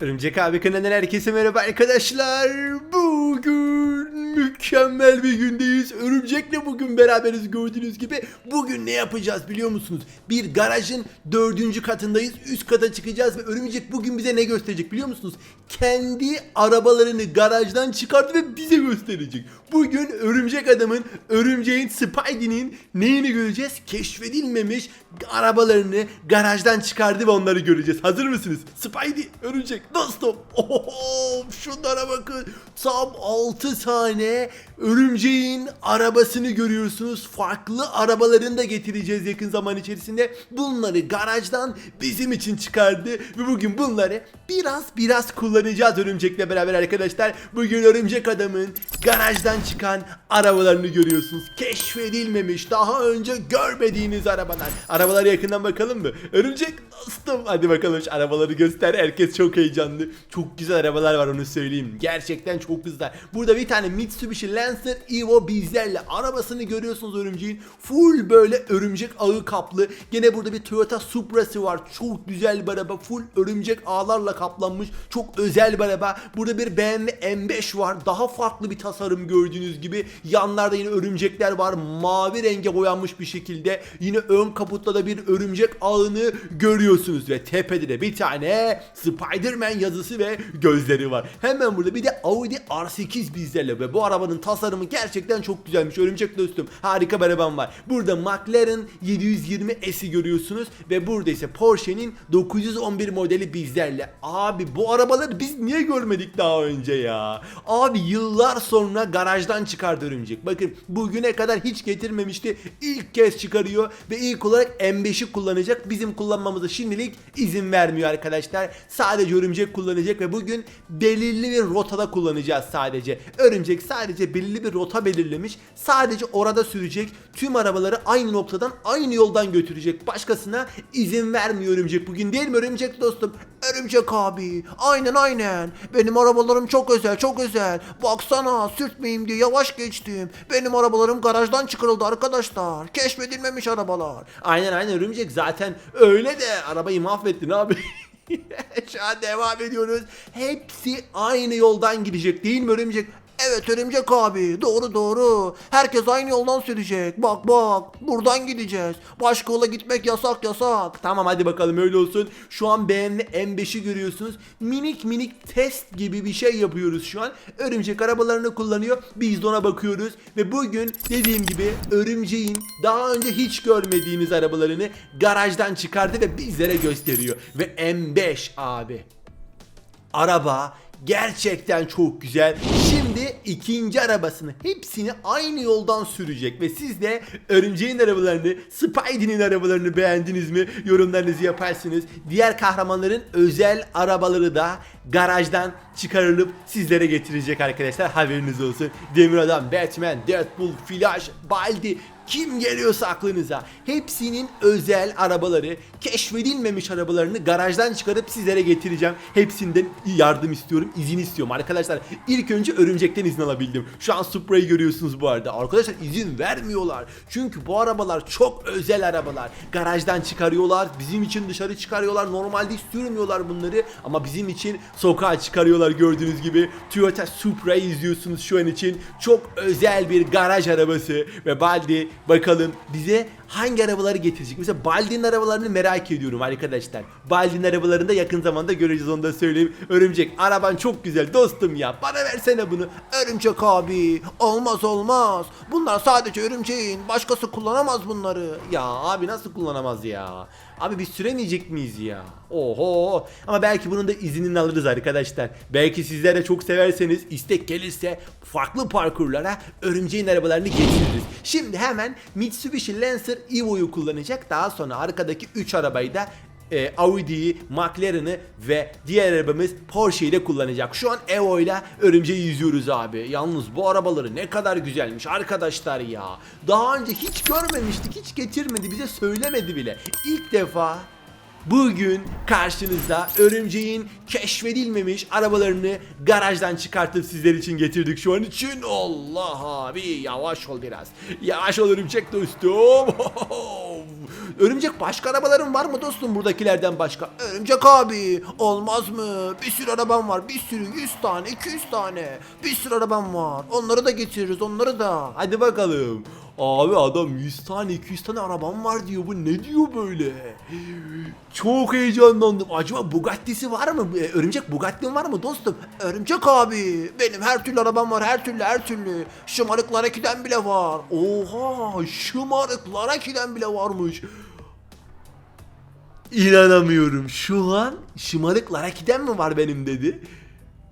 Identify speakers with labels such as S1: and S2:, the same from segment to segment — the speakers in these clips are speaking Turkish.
S1: Örümcek abi kanalından herkese merhaba arkadaşlar. Bugün mükemmel bir gündeyiz. Örümcekle bugün beraberiz gördüğünüz gibi. Bugün ne yapacağız biliyor musunuz? Bir garajın dördüncü katındayız. Üst kata çıkacağız ve Örümcek bugün bize ne gösterecek biliyor musunuz? Kendi arabalarını garajdan çıkarttı ve bize gösterecek. Bugün Örümcek Adam'ın, Örümceğin, Spidey'nin neyini göreceğiz? Keşfedilmemiş arabalarını garajdan çıkardı ve onları göreceğiz. Hazır mısınız? Spidey, Örümcek, dostum. Oho, şunlara bakın. Tam 6 tane Örümceğin arabasını görüyorsunuz. Farklı arabalarını da getireceğiz yakın zaman içerisinde. Bunları garajdan bizim için çıkardı ve bugün bunları biraz biraz kullanacağız Örümcek'le beraber arkadaşlar. Bugün Örümcek Adam'ın garajdan çıkan arabalarını görüyorsunuz. Keşfedilmemiş, daha önce görmediğiniz arabalar. Arabalara yakından bakalım mı? Örümcek dostum. Hadi bakalım şu arabaları göster. Herkes çok heyecanlı. Çok güzel arabalar var onu söyleyeyim. Gerçekten çok güzel. Burada bir tane Mitsubishi Lancer Evo bizlerle arabasını görüyorsunuz örümceğin. Full böyle örümcek ağı kaplı. Gene burada bir Toyota Supra'sı var. Çok güzel bir araba. Full örümcek ağlarla kaplanmış. Çok özel bir araba. Burada bir BMW M5 var. Daha farklı bir tasarım gördüğünüz gibi. Yanlarda yine örümcekler var. Mavi renge boyanmış bir şekilde. Yine ön kaputta da bir örümcek ağını görüyorsunuz. Ve tepede de bir tane Spider-Man yazısı ve gözleri var. Hemen burada bir de Audi R8 bizlerle. Ve bu arabanın tasarımı gerçekten çok güzelmiş. Örümcek dostum. Harika bir arabam var. Burada McLaren 720S'i görüyorsunuz. Ve burada ise Porsche'nin 911 modeli bizlerle. Abi bu arabaları biz niye görmedik daha önce ya? Abi yıllar sonra garajdan çıkardı örümcek. Bakın bugüne kadar hiç getirmemişti. İlk kez çıkarıyor ve ilk olarak M5'i kullanacak. Bizim kullanmamıza şimdilik izin vermiyor arkadaşlar. Sadece örümcek kullanacak ve bugün belirli bir rotada kullanacağız sadece. Örümcek sadece belirli bir rota belirlemiş. Sadece orada sürecek. Tüm arabaları aynı noktadan aynı yoldan götürecek. Başkasına izin vermiyor örümcek bugün değil mi örümcek dostum? Örümcek abi. Aynen aynen. Benim arabalarım çok özel çok özel. Baksana sürtmeyeyim diye yavaş geçtim. Benim arabalarım garajdan çıkarıldı arkadaşlar. Keşfedilmemiş arabalar. Aynen aynen örümcek zaten öyle de arabayı mahvettin abi. Şu an devam ediyoruz. Hepsi aynı yoldan gidecek değil mi örümcek? Evet örümcek abi doğru doğru. Herkes aynı yoldan sürecek. Bak bak buradan gideceğiz. Başka yola gitmek yasak yasak. Tamam hadi bakalım öyle olsun. Şu an BMW M5'i görüyorsunuz. Minik minik test gibi bir şey yapıyoruz şu an. Örümcek arabalarını kullanıyor. Biz de ona bakıyoruz. Ve bugün dediğim gibi örümceğin daha önce hiç görmediğiniz arabalarını garajdan çıkardı ve bizlere gösteriyor. Ve M5 abi. Araba gerçekten çok güzel. Şimdi ikinci arabasını hepsini aynı yoldan sürecek ve siz de örümceğin arabalarını, Spidey'nin arabalarını beğendiniz mi? Yorumlarınızı yaparsınız. Diğer kahramanların özel arabaları da garajdan çıkarılıp sizlere getirecek arkadaşlar. Haberiniz olsun. Demir Adam, Batman, Deadpool, Flash, Baldi kim geliyorsa aklınıza hepsinin özel arabaları, keşfedilmemiş arabalarını garajdan çıkarıp sizlere getireceğim. Hepsinden yardım istiyorum, izin istiyorum arkadaşlar. İlk önce örümcekten izin alabildim. Şu an Supra'yı görüyorsunuz bu arada. Arkadaşlar izin vermiyorlar. Çünkü bu arabalar çok özel arabalar. Garajdan çıkarıyorlar, bizim için dışarı çıkarıyorlar. Normalde istemiyorlar bunları ama bizim için sokağa çıkarıyorlar gördüğünüz gibi. Toyota Supra'yı izliyorsunuz şu an için. Çok özel bir garaj arabası ve Baldi bakalım bize hangi arabaları getirecek. Mesela Baldi'nin arabalarını merak ediyorum arkadaşlar. Baldi'nin arabalarını da yakın zamanda göreceğiz onu da söyleyeyim. Örümcek araban çok güzel dostum ya. Bana versene bunu. Örümcek abi. Olmaz olmaz. Bunlar sadece örümceğin. Başkası kullanamaz bunları. Ya abi nasıl kullanamaz ya? Abi biz süremeyecek miyiz ya? Oho. Ama belki bunun da iznini alırız arkadaşlar. Belki sizler de çok severseniz istek gelirse farklı parkurlara örümceğin arabalarını getiririz. Şimdi hemen Mitsubishi Lancer Evo'yu kullanacak. Daha sonra arkadaki 3 arabayı da e, Audi'yi, McLaren'ı ve diğer arabamız Porsche ile kullanacak. Şu an Evo ile örümceği izliyoruz abi. Yalnız bu arabaları ne kadar güzelmiş arkadaşlar ya. Daha önce hiç görmemiştik, hiç getirmedi, bize söylemedi bile. İlk defa Bugün karşınızda örümceğin keşfedilmemiş arabalarını garajdan çıkartıp sizler için getirdik şu an için. Allah abi yavaş ol biraz. Yavaş ol örümcek dostum. Örümcek başka arabaların var mı dostum buradakilerden başka? Örümcek abi olmaz mı? Bir sürü arabam var bir sürü 100 tane 200 tane bir sürü arabam var. Onları da getiririz onları da. Hadi bakalım. Abi adam 100 tane 200 tane arabam var diyor bu ne diyor böyle? Çok heyecanlandım. Acaba Bugatti'si var mı? Ee, Örümcek Bugatti'm var mı dostum? Örümcek abi. Benim her türlü arabam var. Her türlü her türlü. Şımarıklara giden bile var. Oha şımarıklara giden bile varmış. İnanamıyorum. Şu an şımarıklara giden mi var benim dedi.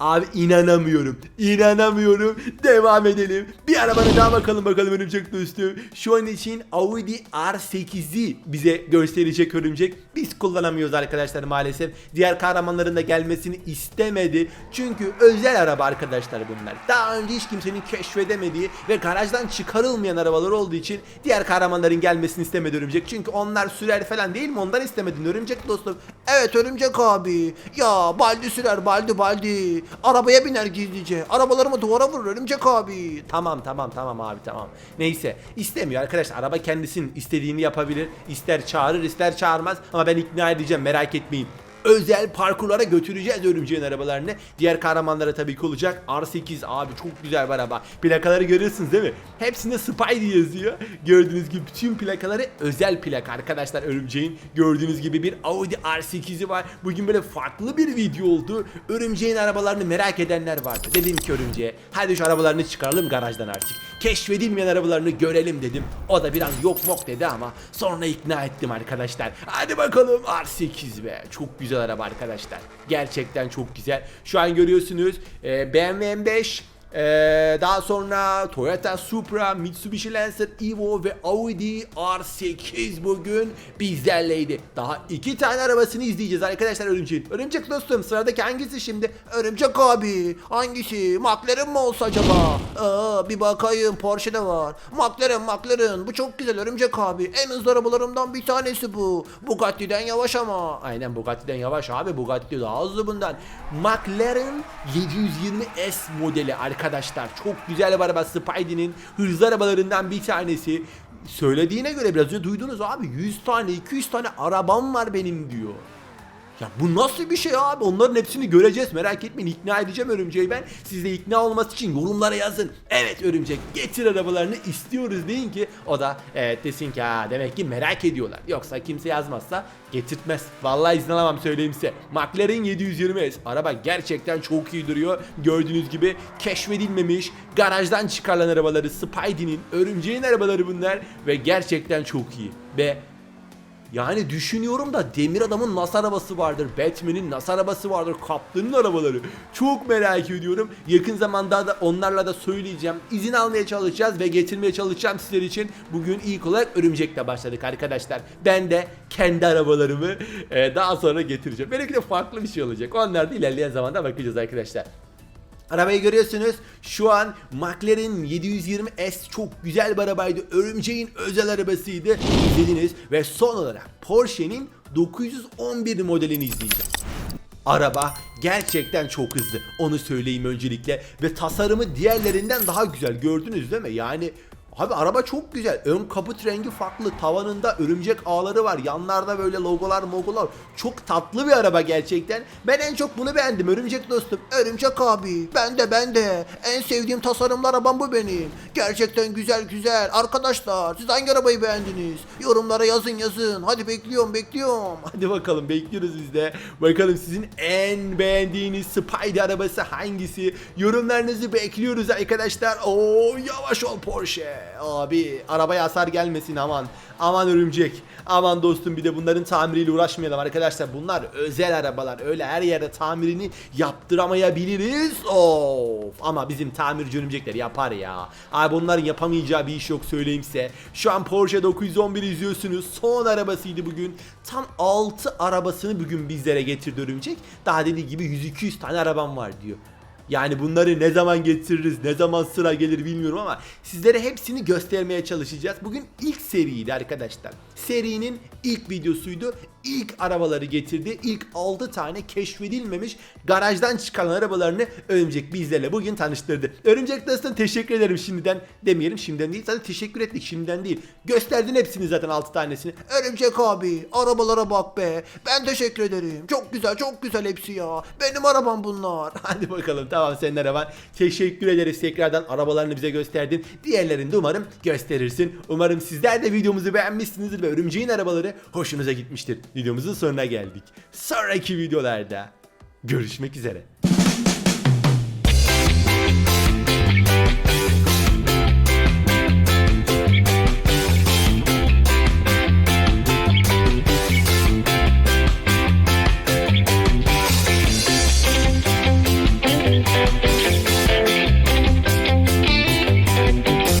S1: Abi inanamıyorum. İnanamıyorum. Devam edelim. Bir arabana daha bakalım bakalım örümcek dostum. Şu an için Audi R8'i bize gösterecek örümcek. Biz kullanamıyoruz arkadaşlar maalesef. Diğer kahramanların da gelmesini istemedi. Çünkü özel araba arkadaşlar bunlar. Daha önce hiç kimsenin keşfedemediği ve garajdan çıkarılmayan arabalar olduğu için diğer kahramanların gelmesini istemedi örümcek. Çünkü onlar sürer falan değil mi? Ondan istemedin örümcek dostum. Evet örümcek abi. Ya baldi sürer baldi baldi. Arabaya biner gizlice. Arabalarımı duvara vurur örümcek abi. Tamam tamam tamam abi tamam. Neyse istemiyor arkadaşlar. Araba kendisinin istediğini yapabilir. İster çağırır ister çağırmaz. Ama ben ikna edeceğim merak etmeyin özel parkurlara götüreceğiz örümceğin arabalarını. Diğer kahramanlara tabii ki olacak. R8 abi çok güzel bir araba. Plakaları görüyorsunuz değil mi? Hepsinde Spidey yazıyor. Gördüğünüz gibi bütün plakaları özel plaka arkadaşlar örümceğin. Gördüğünüz gibi bir Audi R8'i var. Bugün böyle farklı bir video oldu. Örümceğin arabalarını merak edenler vardı. Dedim ki örümceğe hadi şu arabalarını çıkaralım garajdan artık. Keşfedilmeyen arabalarını görelim dedim. O da biraz yok mok dedi ama sonra ikna ettim arkadaşlar. Hadi bakalım R8 be. Çok güzel araba arkadaşlar. Gerçekten çok güzel. Şu an görüyorsunuz e, BMW M5 ee, daha sonra Toyota Supra, Mitsubishi Lancer Evo ve Audi R8 bugün bizlerleydi. Daha iki tane arabasını izleyeceğiz arkadaşlar Örümcek'in. Örümcek dostum sıradaki hangisi şimdi? Örümcek abi. Hangisi? McLaren mı olsa acaba? Aa, bir bakayım Porsche de var. McLaren McLaren bu çok güzel Örümcek abi. En hızlı arabalarımdan bir tanesi bu. Bugatti'den yavaş ama. Aynen Bugatti'den yavaş abi. Bugatti daha hızlı bundan. McLaren 720S modeli arkadaşlar. Çok güzel bir araba. Spidey'nin hızlı arabalarından bir tanesi. Söylediğine göre biraz önce duydunuz abi 100 tane 200 tane arabam var benim diyor. Ya bu nasıl bir şey abi? Onların hepsini göreceğiz. Merak etmeyin. ikna edeceğim örümceği ben. Siz de ikna olması için yorumlara yazın. Evet örümcek getir arabalarını istiyoruz deyin ki o da evet desin ki ha demek ki merak ediyorlar. Yoksa kimse yazmazsa getirtmez. Vallahi izin alamam söyleyeyim size. McLaren 720S. Araba gerçekten çok iyi duruyor. Gördüğünüz gibi keşfedilmemiş. Garajdan çıkarılan arabaları Spidey'nin, örümceğin arabaları bunlar. Ve gerçekten çok iyi. Ve yani düşünüyorum da Demir Adam'ın nasıl arabası vardır, Batman'in nasıl arabası vardır, Kaptan'ın arabaları. Çok merak ediyorum. Yakın zamanda da onlarla da söyleyeceğim. İzin almaya çalışacağız ve getirmeye çalışacağım sizler için. Bugün ilk olarak Örümcek'le başladık arkadaşlar. Ben de kendi arabalarımı e, daha sonra getireceğim. Belki de farklı bir şey olacak. Onlar da ilerleyen zamanda bakacağız arkadaşlar. Arabayı görüyorsunuz. Şu an McLaren 720S çok güzel bir arabaydı. Örümceğin özel arabasıydı. İzlediniz. Ve son olarak Porsche'nin 911 modelini izleyeceğiz. Araba gerçekten çok hızlı. Onu söyleyeyim öncelikle. Ve tasarımı diğerlerinden daha güzel. Gördünüz değil mi? Yani Abi araba çok güzel. Ön kaput rengi farklı. Tavanında örümcek ağları var. Yanlarda böyle logolar mogolar. Çok tatlı bir araba gerçekten. Ben en çok bunu beğendim. Örümcek dostum. Örümcek abi. Ben de ben de. En sevdiğim tasarımlı arabam bu benim. Gerçekten güzel güzel. Arkadaşlar siz hangi arabayı beğendiniz? Yorumlara yazın yazın. Hadi bekliyorum bekliyorum. Hadi bakalım bekliyoruz biz de. Bakalım sizin en beğendiğiniz Spidey arabası hangisi? Yorumlarınızı bekliyoruz arkadaşlar. Oo yavaş ol Porsche. Abi arabaya hasar gelmesin aman. Aman örümcek. Aman dostum bir de bunların tamiriyle uğraşmayalım arkadaşlar. Bunlar özel arabalar. Öyle her yerde tamirini yaptıramayabiliriz. Of. Ama bizim tamirci örümcekler yapar ya. Abi bunların yapamayacağı bir iş yok söyleyeyim size. Şu an Porsche 911 izliyorsunuz. Son arabasıydı bugün. Tam 6 arabasını bugün bizlere getirdi örümcek. Daha dediği gibi 100-200 tane arabam var diyor. Yani bunları ne zaman getiririz, ne zaman sıra gelir bilmiyorum ama sizlere hepsini göstermeye çalışacağız. Bugün ilk seriydi arkadaşlar. serinin ilk videosuydu. İlk arabaları getirdi. İlk 6 tane keşfedilmemiş garajdan çıkan arabalarını Örümcek bizlerle bugün tanıştırdı. Örümcek dostum teşekkür ederim şimdiden demeyelim şimdiden değil zaten teşekkür ettik şimdiden değil. Gösterdin hepsini zaten 6 tanesini. Örümcek abi arabalara bak be. Ben teşekkür ederim. Çok güzel çok güzel hepsi ya. Benim arabam bunlar. Hadi bakalım tamam senin araban. Teşekkür ederiz tekrardan arabalarını bize gösterdin. Diğerlerini de umarım gösterirsin. Umarım sizler de videomuzu beğenmişsinizdir ve örümceğin arabaları hoşunuza gitmiştir. Videomuzun sonuna geldik. Sonraki videolarda görüşmek üzere.